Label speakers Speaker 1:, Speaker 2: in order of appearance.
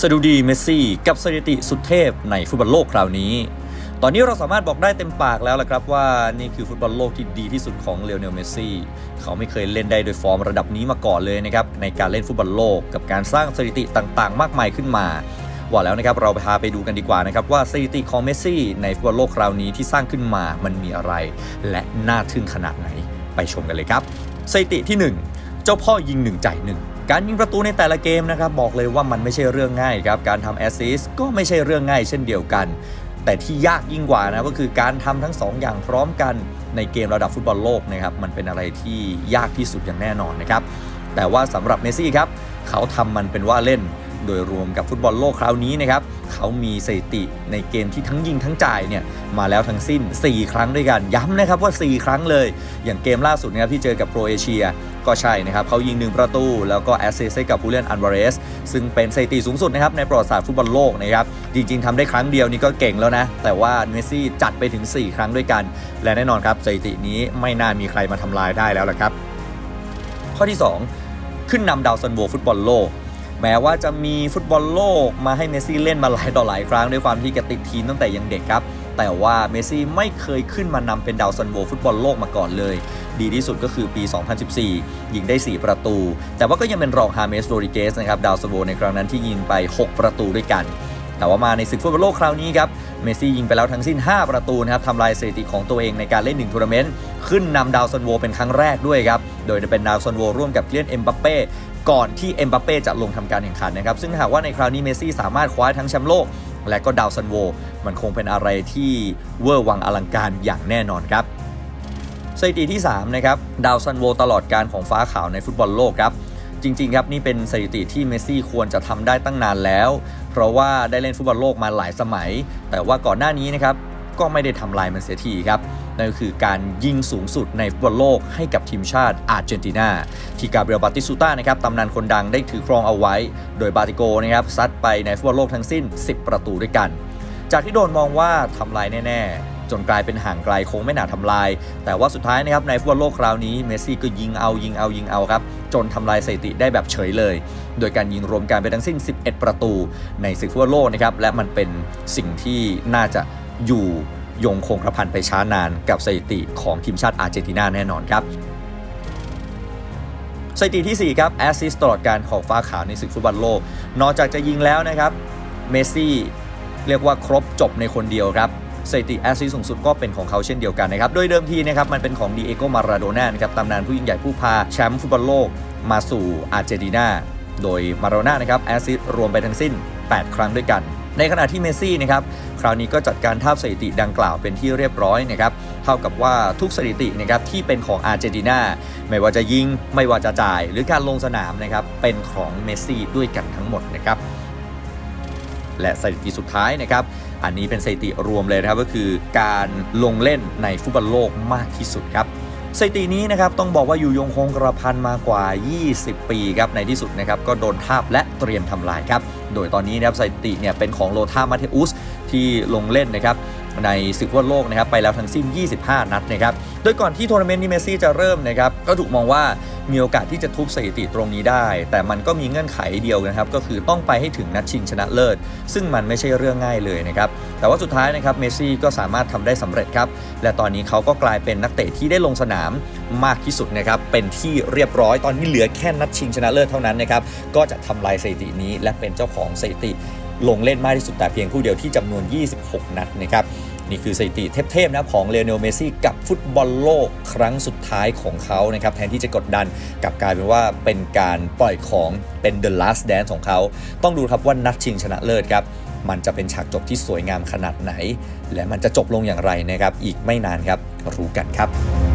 Speaker 1: สดุดีเมสซี่กับสถิติสุดเทพในฟุตบอลโลกคราวนี้ ตอนนี้เราสามารถบอกได้เต็มปากแล้วละครับว่านี่คือฟุตบอลโลกที่ดีที่สุดของเลโอเนลเมสซี่เขาไม่เคยเล่นได้โดยฟอร์มระดับนี้มาก่อนเลยนะครับในการเล่นฟุตบอลโลกกับการสร้างสถิติต่างๆ มากมายขึ้นมาว่าแล้วนะครับเราพาไปดูกันดีกว่านะครับว่าสถิติของเมสซี่ในฟุตบอลโลกคราวนี้ที่สร้างขึ้นมามันมีอะไร และน่าทึ่งขนาดไหนไปชมกันเลยครับสถิติที่ 1 เจ้าพ่อยิง1จ่าย1 การยิงประตูในแต่ละเกมนะครับบอกเลยว่ามันไม่ใช่เรื่องง่ายครับการทำแอสซิสก็ไม่ใช่เรื่องง่ายเช่นเดียวกัน แต่ที่ยากยิ่งกว่านะก็คือการทำทั้ง 2 อย่างพร้อมกันในเกมระดับฟุตบอลโลกนะครับมันเป็นอะไรที่ยากที่สุดอย่างแน่นอนนะครับแต่ว่าสำหรับเมซี่ครับเขาทำมันเป็นว่าเล่น โดยรวมกับฟุตบอลโลกคราวนี้นะครับเขามีสถิติในเกมที่ทั้งยิงทั้งจ่ายเนี่ยมาแล้วทั้งสิ้น 4 ครั้งด้วยกันย้ำนะครับว่า 4 ครั้งเลย อย่างเกมล่าสุดนะครับที่เจอกับโครเอเชียก็ใช่นะครับเขายิง 1 ประตู แล้วก็แอสซิสต์ให้กับผู้เล่นอันวาเรสซึ่งเป็นสถิติสูงสุดนะครับในประวัติศาสตร์ฟุตบอลโลกนะครับจริง ๆทำได้ครั้งเดียวนี่ก็เก่งแล้วนะ แต่ว่าเมสซี่จัดไปถึง 4 ครั้งด้วยกัน และแน่นอนครับสถิตินี้ไม่น่ามีใครมาทำลายได้แล้วละครับ ข้อที่ 2 ขึ้นนำดาวซันโวฟุตบอลโลก แม้ว่าจะมีฟุตบอลโลกมาให้เมสซี่เล่นมาหลายต่อหลายครั้งด้วยความที่แกติดทีมตั้งแต่ยังเด็กครับ แต่ว่าเมสซี่ไม่เคยขึ้นมานำเป็นดาวซันโวฟุตบอลโลกมาก่อนเลย ดีที่สุดก็คือปี 2014 ยิงได้ 4 ประตู แต่ว่าก็ยังเป็นรองฮาเมสโรดิเกสนะครับดาวซันโวในครั้งนั้นที่ยิงไป 6 ประตูด้วยกัน แต่ว่ามาในศึกฟุตบอลโลกคราวนี้ครับ เมสซี่ยิงไปแล้วทั้งสิ้น 5 ประตูนะครับทำลายสถิติของตัวเองในการเล่น1ทัวร์นาเมนต์ขึ้นนำดาวซันโวเป็นครั้งแรกด้วยครับ โดยจะเป็นดาวซันโวร่วมกับเคียนเอ็มบัปเป้ก่อนที่เอ็มบัปเป้จะลงทำการแข่งขันนะครับ ซึ่งหากว่าในคราวนี้เมสซี่สามารถคว้าทั้งแชมป์โลก และก็ดาวซันโว มันคงเป็นอะไรที่เวอร์วังอลังการอย่างแน่นอนครับสถิติที่3นะครับดาวซันโวตลอดการของฟ้าขาวในฟุตบอลโลกครับจริงๆครับนี่เป็นสถิติที่เมสซี่ควรจะทำได้ตั้งนานแล้ว เพราะว่าได้เล่นฟุตบอลโลกมาหลายสมัย แต่ว่าก่อนหน้านี้นะครับก็ไม่ได้ทำลายมันเสียทีครับนั่นก็คือการยิงสูงสุดในฟุตบอลโลกให้กับทีมชาติอาร์เจนตินา ที่กาเบรียลบาติสูต้านะครับตำนานคนดังได้ถือครองเอาไว้ โดยบาติโกนะครับซัดไปในฟุตบอลโลกทั้งสิ้น 10 ประตูด้วยกัน จากที่โดนมองว่าทำลายแน่ ๆ นกลายเป็นห่างไกลคงไม่น่าทำลาย แต่ว่าสุดท้ายนะครับในฟุตบอลโลกคราวนี้เมสซี่ก็ยิงเอายิงเอายิงเอาครับ จนทำลายสถิติได้แบบเฉยเลย โดยการยิงรวมกันไปทั้งสิ้น 11 ประตูในศึกฟุตบอลโลกนะครับและมันเป็นสิ่งที่น่าจะอยู่ยงคงกระพันไปช้านานกับสถิติของทีมชาติอาร์เจนตินาแน่นอนครับสถิติที่ 4 ครับแอสซิสต์ตลอดการของฟ้าขาวในศึกฟุตบอลโลก นอกจากจะยิงแล้วนะครับ เมสซี่เรียกว่าครบจบในคนเดียวครับ สถิติแอสซิสสูงสุดก็เป็นของเขาเช่นเดียวกันนะครับ โดยเดิมทีนะครับมันเป็นของดีเอโกมาราโดน่านะครับตำนานผู้ยิ่งใหญ่ผู้พาแชมป์ฟุตบอลโลกมาสู่อาร์เจนตินาโดยมาราโดน่านะครับแอสซิสรวมไปทั้งสิ้น 8 ครั้งด้วยกัน ในขณะที่เมสซี่นะครับคราวนี้ก็จัดการทาสถิติดังกล่าวเป็นที่เรียบร้อยนะครับเท่ากับว่าทุกสถิตินะครับที่เป็นของอาร์เจนตินาไม่ว่าจะยิง ไม่ว่าจะจ่าย หรือการลงสนามนะครับเป็นของเมสซี่ด้วยกันทั้งหมดนะครับและสถิติสุดท้ายนะครับ อันนี้เป็นสถิติรวมเลยนะครับก็คือการลงเล่นในฟุตบอลโลกมากที่สุดครับสถิตินี้นะครับต้องบอกว่าอยู่ยงคงกระพันมากว่า 20 ปีครับในที่สุดนะครับก็โดนทาบและเตรียมทำลายครับ โดยตอนนี้นะครับสถิติเนี่ยเป็นของโลธามาเทอุสที่ลงเล่นนะครับ ในศึกฟุตบอลโลกนะครับไปแล้วทั้งสิ้น 25 นัดนะครับ โดยก่อนที่ทัวร์นาเมนต์นี้เมสซี่จะเริ่มนะครับก็ถูกมองว่ามีโอกาสที่จะทุบสถิติตรงนี้ได้ แต่มันก็มีเงื่อนไขเดียวนะครับ ก็คือต้องไปให้ถึงนัดชิงชนะเลิศ ซึ่งมันไม่ใช่เรื่องง่ายเลยนะครับ แต่ว่าสุดท้ายนะครับเมสซี่ก็สามารถทำได้สำเร็จครับ และตอนนี้เขาก็กลายเป็นนักเตะที่ได้ลงสนามมากที่สุดนะครับ เป็นที่เรียบร้อย ตอนนี้เหลือแค่นัดชิงชนะเลิศเท่านั้นนะครับ ก็จะทำลายสถิตินี้และเป็นเจ้าของสถิติ ลงเล่นมากที่สุดแต่เพียงผู้เดียวที่จำนวน 26 นัดนะครับนี่คือสถิติเทพๆนะของเลโอเนลเมซี่กับฟุตบอลโลกครั้งสุดท้ายของเขานะครับแทนที่จะกดดันกลับกลายเป็นว่าเป็นการปล่อยของเป็น The Last Dance ของเขา ต้องดูครับว่านัดชิงชนะเลิศครับมันจะเป็นฉากจบที่สวยงามขนาดไหน และมันจะจบลงอย่างไรนะครับ อีกไม่นานครับ รู้กันครับ